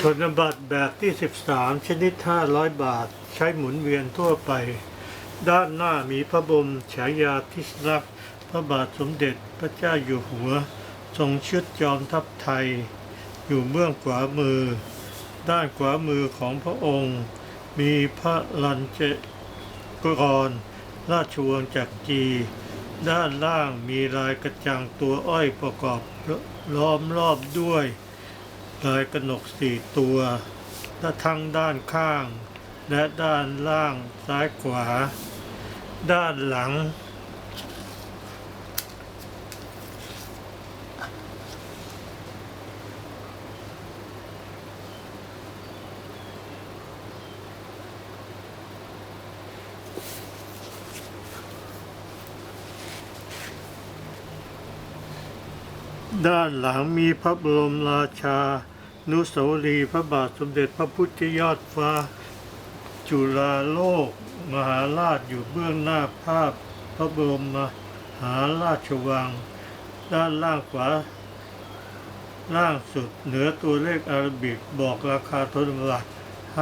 ธนบัตรแบบที่ 13 ชนิด 500 บาท ใช้หมุนเวียนทั่วไป ด้านหน้ามีพระบรมฉายาธิสลักษณ์พระบาทสมเด็จพระเจ้าอยู่หัว ทรงชุดจอมทัพไทย อยู่เบื้องขวามือ ด้านขวามือของพระองค์ มีพระลัญจกรราชวงศ์จักรีด้านล่างมีลายกระจังตัวอ้อยประกอบล้อมรอบด้วย ลายกระหนกสี่ตัวและทั้งด้านข้าง และด้านล่างซ้ายขวา ด้านหลัง ด้านหลังมีพระบรมราชา นุสาวรีย์พระบาทสมเด็จพระพุทธยอดฟ้า จุฬาโลก มหาราชอยู่เบื้องหน้าภาพ พระบรมมหาราชวัง ด้านล่างขวา ล่างสุดเหนือตัวเลขอารบิกบอกราคาธนบัตร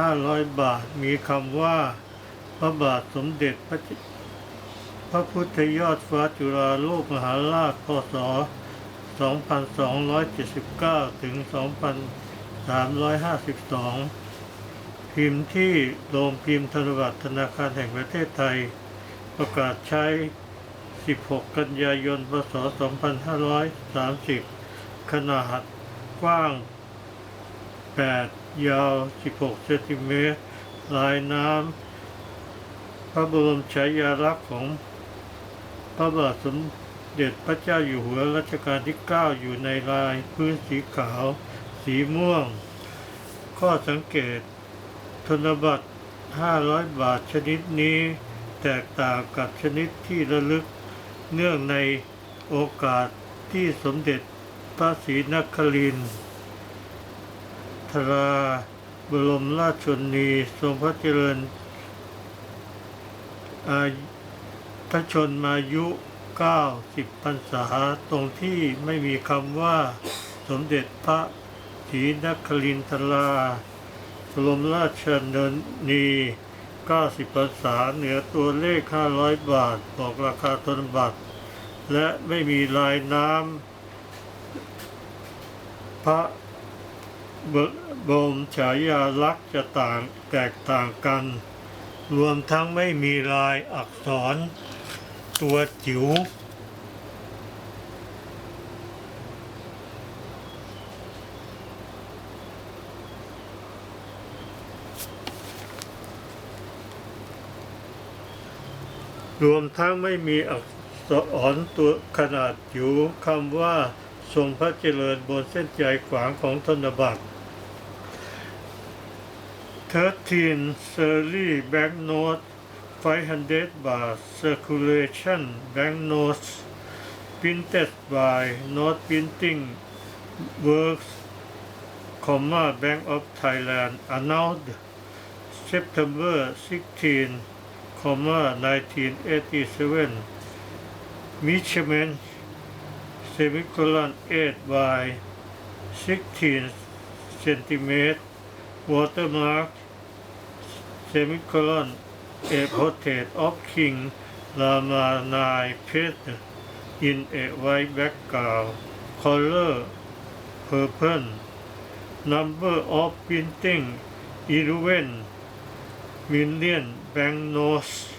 500 บาทมีคำว่า พระบาทสมเด็จพระพระพุทธยอดฟ้าจุฬาโลกมหาราชพศ 2,279 ถึง 2,352 พิมพ์ที่โรงพิมพ์ธนบัตรธนาคารแห่งประเทศไทย ประกาศใช้ 16 กันยายน พศ 2530 ขนาดกว้าง 8 ยาว 16 เซนติเมตร ลายน้ำพระบรมฉายาลักษณ์ของพระบาทสมเด็จ เดชพระเจ้าอยู่หัวรัชกาลที่ 9 อยู่ในลายพื้นสีขาว สีม่วง ข้อสังเกต ธนบัตร 500 บาทชนิดนี้ แตกต่างกับชนิดที่ระลึก เนื่องในโอกาสที่สมเด็จพระศรีนครินทร์ทราบรมราชชนีทรงพระเจริญอายุพระชนมายุ 90พรรษาตรงที่ไม่มีคำว่า สมเด็จพระศรีนครินทราบรมราชชนนี90พรรษาเหนือตัวเลข500บาท บอกราคาธนบัตร และไม่มีลายน้ำพระบรมฉายาลักษณ์จะต่างแตกต่างกัน รวมทั้งไม่มีลายอักษร ตัวจิ๋วรวมทั้งไม่มีอักษรตัวขนาดจิ๋วคำว่าทรงพระเจริญบนเส้นใจขวางของธนบัตร13 Surly Banknote 500 baht Circulation Banknotes Printed by Note Printing Works, comma, Bank of Thailand Announced September 16, comma, 1987 Measurement semicolon 8 by 16 centimeter. Watermark semicolon a portrait of King Ramanai Peter in a white background color purple number of printing 11 million banknotes